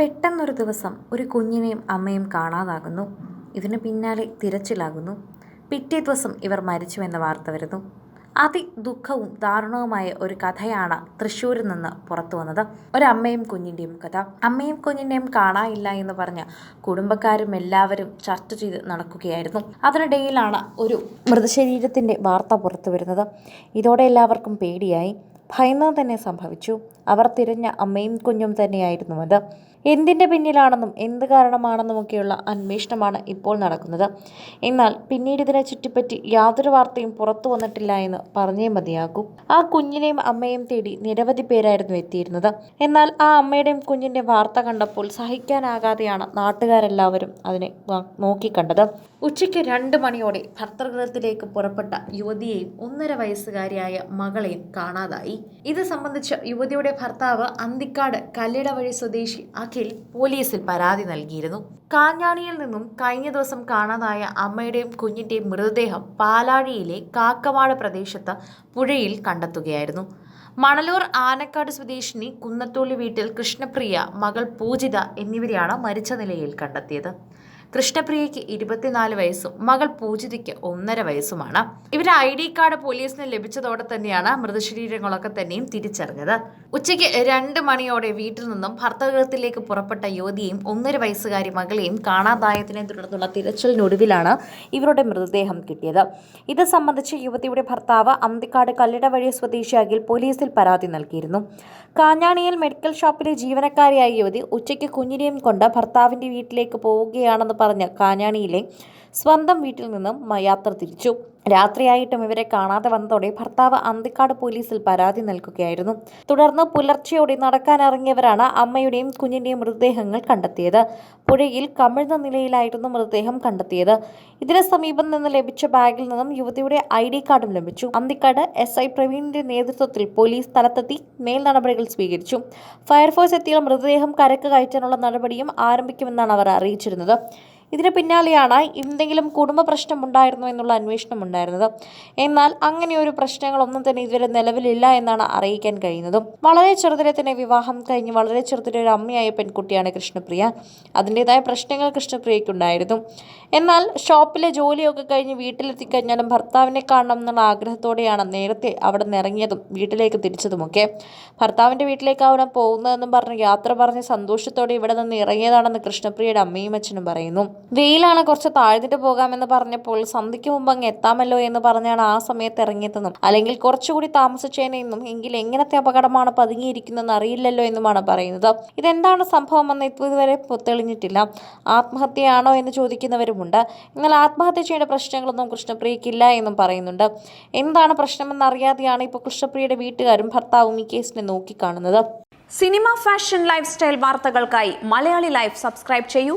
പെട്ടെന്നൊരു ദിവസം ഒരു കുഞ്ഞിനെയും അമ്മയും കാണാതാകുന്നു. ഇതിന് പിന്നാലെ തിരച്ചിലാകുന്നു. പിറ്റേ ദിവസം ഇവർ മരിച്ചുവെന്ന വാർത്ത വരുന്നു. അതി ദുഃഖവും ദാരുണവുമായ ഒരു കഥയാണ് തൃശ്ശൂരിൽ നിന്ന് പുറത്തു വന്നത്. ഒരമ്മയും കുഞ്ഞിന്റെയും കഥ. അമ്മയും കുഞ്ഞിന്റെയും കാണാനില്ല എന്ന് പറഞ്ഞ് കുടുംബക്കാരും എല്ലാവരും ചർച്ച ചെയ്ത് നടക്കുകയായിരുന്നു. അതിനിടയിലാണ് ഒരു മൃതശരീരത്തിന്റെ വാർത്ത പുറത്തു വരുന്നത്. ഇതോടെ എല്ലാവർക്കും പേടിയായി. ഭയന്ന് തന്നെ സംഭവിച്ചു. അവർ തിരഞ്ഞ അമ്മയും കുഞ്ഞും തന്നെയായിരുന്നു അത്. എന്തിന്റെ പിന്നിലാണെന്നും എന്ത് കാരണമാണെന്നുമൊക്കെയുള്ള അന്വേഷണമാണ് ഇപ്പോൾ നടക്കുന്നത്. എന്നാൽ പിന്നീട് ഇതിനെ ചുറ്റിപ്പറ്റി യാതൊരു വാർത്തയും പുറത്തു വന്നിട്ടില്ല എന്ന് പറഞ്ഞേ മതിയാകൂ. ആ കുഞ്ഞിനെയും അമ്മയും തേടി നിരവധി പേരായിരുന്നു എത്തിയിരുന്നത്. എന്നാൽ ആ അമ്മയുടെയും കുഞ്ഞിന്റെ വാർത്ത കണ്ടപ്പോൾ സഹിക്കാനാകാതെയാണ് നാട്ടുകാരെല്ലാവരും അതിനെ നോക്കിക്കണ്ടത്. ഉച്ചയ്ക്ക് രണ്ട് മണിയോടെ ഭർത്തൃഗൃഹത്തിലേക്ക് പുറപ്പെട്ട യുവതിയെയും ഒന്നര വയസ്സുകാരിയായ മകളെയും കാണാതായി. ഇത് സംബന്ധിച്ച് യുവതിയുടെ ഭർത്താവ് അന്തിക്കാട് കല്ലിട വഴി സ്വദേശി അഖിൽ പോലീസിൽ പരാതി നൽകിയിരുന്നു. കാഞ്ഞാണിയിൽ നിന്നും കഴിഞ്ഞ ദിവസം കാണാതായ അമ്മയുടെയും കുഞ്ഞിന്റെയും മൃതദേഹം പാലാഴിയിലെ കാക്കവാട് പ്രദേശത്ത് പുഴയിൽ കണ്ടെത്തുകയായിരുന്നു. മണലൂർ ആനക്കാട് സ്വദേശിനി കുന്നത്തോളി വീട്ടിൽ കൃഷ്ണപ്രിയ മകൾ പൂജിത എന്നിവരെയാണ് മരിച്ച നിലയിൽ കണ്ടെത്തിയത്. കൃഷ്ണപ്രിയയ്ക്ക് ഇരുപത്തിനാല് വയസ്സും മകൾ പൂജിതയ്ക്ക് ഒന്നര വയസ്സുമാണ്. ഇവരുടെ ഐ ഡി കാർഡ് പോലീസിന് ലഭിച്ചതോടെ തന്നെയാണ് മൃതശരീരങ്ങളൊക്കെ തന്നെയും തിരിച്ചറിഞ്ഞത്. ഉച്ചയ്ക്ക് രണ്ട് മണിയോടെ വീട്ടിൽ നിന്നും ഭർത്തഗൃഹത്തിലേക്ക് പുറപ്പെട്ട യുവതിയും ഒന്നര വയസ്സുകാരി മകളെയും കാണാതായതിനെ തുടർന്നുള്ള തിരച്ചിലിനൊടുവിലാണ് ഇവരുടെ മൃതദേഹം കിട്ടിയത്. ഇത് സംബന്ധിച്ച് യുവതിയുടെ ഭർത്താവ് അന്തിക്കാട് കല്ലിടവഴി സ്വദേശി അഖിൽ പോലീസിൽ പരാതി നൽകിയിരുന്നു. കാഞ്ഞാണിയിൽ മെഡിക്കൽ ഷോപ്പിലെ ജീവനക്കാരിയായ യുവതി ഉച്ചയ്ക്ക് കുഞ്ഞിനെയും കൊണ്ട് ഭർത്താവിന്റെ വീട്ടിലേക്ക് പോവുകയാണെന്ന് പറഞ്ഞ് കാഞ്ഞാണിയിലെ സ്വന്തം വീട്ടിൽ നിന്നും യാത്ര തിരിച്ചു. രാത്രിയായിട്ടും ഇവരെ കാണാതെ വന്നതോടെ ഭർത്താവ് അന്തിക്കാട് പോലീസിൽ പരാതി നൽകുകയായിരുന്നു. തുടർന്ന് പുലർച്ചെയോടെ നടക്കാനിറങ്ങിയവരാണ് അമ്മയുടെയും കുഞ്ഞിന്റെയും മൃതദേഹങ്ങൾ കണ്ടെത്തിയത്. പുഴയിൽ കമിഴ്ന്ന നിലയിലായിരുന്നു മൃതദേഹം കണ്ടെത്തിയത്. ഇതിന് സമീപം നിന്ന് ലഭിച്ച ബാഗിൽ നിന്നും യുവതിയുടെ ഐ ഡി കാർഡും ലഭിച്ചു. അന്തിക്കാട് എസ് ഐ പ്രവീണിന്റെ നേതൃത്വത്തിൽ പോലീസ് സ്ഥലത്തെത്തി മേൽ നടപടികൾ സ്വീകരിച്ചു. ഫയർഫോഴ്സ് എത്തിയ മൃതദേഹം കരക്ക് കയറ്റാനുള്ള നടപടിയും ആരംഭിക്കുമെന്നാണ് അവർ അറിയിച്ചിരുന്നത്. ഇതിന് പിന്നാലെയാണ് എന്തെങ്കിലും കുടുംബ പ്രശ്നമുണ്ടായിരുന്നോ എന്നുള്ള അന്വേഷണം ഉണ്ടായിരുന്നത്. എന്നാൽ അങ്ങനെയൊരു പ്രശ്നങ്ങളൊന്നും തന്നെ ഇതുവരെ നിലവിലില്ല എന്നാണ് അറിയിക്കാൻ കഴിയുന്നതും. വളരെ ചെറുതിലെ തന്നെ വിവാഹം കഴിഞ്ഞ് വളരെ ചെറുതിലെ ഒരു അമ്മയായ പെൺകുട്ടിയാണ് കൃഷ്ണപ്രിയ. അതിന്റെതായ പ്രശ്നങ്ങൾ കൃഷ്ണപ്രിയയ്ക്കുണ്ടായിരുന്നു എന്നാൽ ഷോപ്പിലെ ജോലിയൊക്കെ കഴിഞ്ഞ് വീട്ടിലെത്തിക്കഴിഞ്ഞാലും ഭർത്താവിനെ കാണണം എന്നുള്ള ആഗ്രഹത്തോടെയാണ് നേരത്തെ അവിടെ നിന്ന് ഇറങ്ങിയതും വീട്ടിലേക്ക് തിരിച്ചതുമൊക്കെ. ഭർത്താവിന്റെ വീട്ടിലേക്ക് അവനെ പോകുന്നതെന്നും പറഞ്ഞ് യാത്ര പറഞ്ഞ് സന്തോഷത്തോടെ ഇവിടെ നിന്ന് ഇറങ്ങിയതാണെന്ന് കൃഷ്ണപ്രിയയുടെ അമ്മയും അച്ഛനും പറയുന്നു. വെയിലാണ് കുറച്ച് താഴ്ന്നിട്ട് പോകാമെന്ന് പറഞ്ഞപ്പോൾ സന്ധ്യയ്ക്ക് മുമ്പ് അങ്ങ് എത്താമല്ലോ എന്ന് പറഞ്ഞാണ് ആ സമയത്ത് ഇറങ്ങിയതെന്നും അല്ലെങ്കിൽ കുറച്ചുകൂടി താമസിച്ചേനെന്നും എങ്കിൽ എങ്ങനത്തെ അപകടമാണ് പതുങ്ങിയിരിക്കുന്നതെന്ന് അറിയില്ലല്ലോ എന്നുമാണ് പറയുന്നത്. ഇതെന്താണ് സംഭവമെന്ന് ഇതുവരെ തെളിഞ്ഞിട്ടില്ല. ആത്മഹത്യയാണോ എന്ന് ചോദിക്കുന്നവരുമുണ്ട്. എന്നാൽ ആത്മഹത്യ ചെയ്യേണ്ട പ്രശ്നങ്ങളൊന്നും കൃഷ്ണപ്രിയക്കില്ല എന്നും പറയുന്നുണ്ട്. എന്താണ് പ്രശ്നമെന്ന് അറിയാതെയാണ് ഇപ്പോൾ കൃഷ്ണപ്രിയയുടെ വീട്ടുകാരും ഭർത്താവും ഈ കേസിനെ നോക്കിക്കാണുന്നത്. സിനിമ ഫാഷൻ ലൈഫ് സ്റ്റൈൽ വാർത്തകൾക്കായി മലയാളി ലൈഫ് സബ്സ്ക്രൈബ് ചെയ്യൂ.